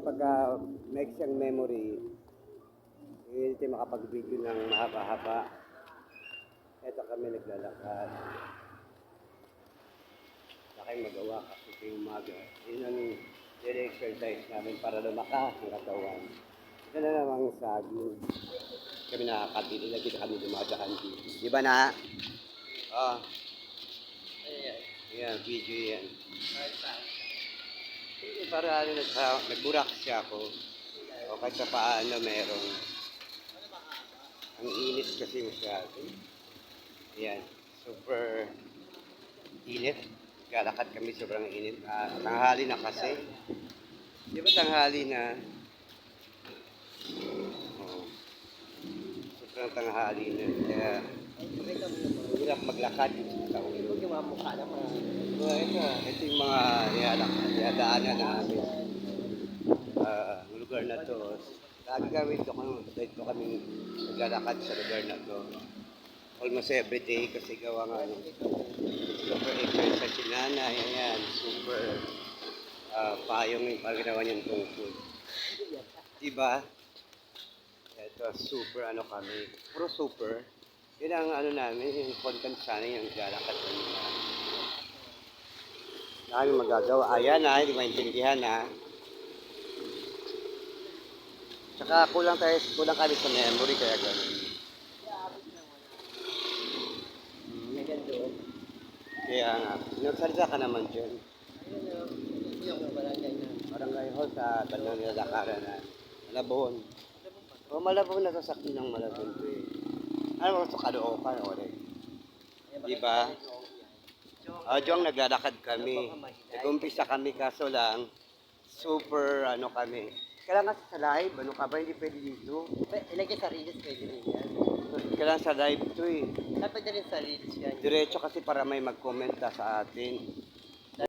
pag uh, may siyang memory, hindi tayo makapag-video ng mahaba-haba. Ito kami naglalakad. Kayong magawa kasi yung umaga. Yun ang daily exercise namin para lumakas ang katawan. Ito na namang saging. Kami nakakabili, lagi na kami dumadaan dito. Di ba na? Ah. Ayan, video yan. Hindi, para ano, nagburak siya ako. O kahit sa paano meron. Ang init kasi masyado. Ayan, super init. Galakad kami sobrang init. Ah, tanghali na kasi. Di ba tanghali na? Oo. Sobrang tanghali na. Kaya, hirap maglakad ulo. Yung mga mukha na mga... So, ito, ito yung mga nilalak, niladaanan namin. Ah, ang lugar na to. Lagi kami ito kung dito kami naglalakad sa lugar na to. Almost every day kasi gawa nga ano. Super exercise si nanay. Ayan, super ah, payong yung paggawa niyang tungkol. Diba? Ito, super ano kami. Puro super. Yun ang ano namin, yung content sana yung lalakad kami na Dami magagawa. Ayan na, hindi maintindihan na. Tsaka kulang tayo, kulang kami sa memory kaya gano'n. Doon. Kaya nga, nagsalita ka naman dyan. Ayun na, yung barangay hall sa bandang nilalakaran na Malabon. O Malabon na sasakyan ng Malabon. Ano mo sa Caloocan o? Di ba? Ah, Jong naglalakad kami. Nag-umpisa kami kaso lang super ano kami. Kailangan sa live, ano ka ba? Hindi pwede dito. Ilagay sa reels, pwede rin yan. Kailangan sa live to eh. Dapat na rin sa reels yan. Diretso kasi para may mag-comment na sa atin.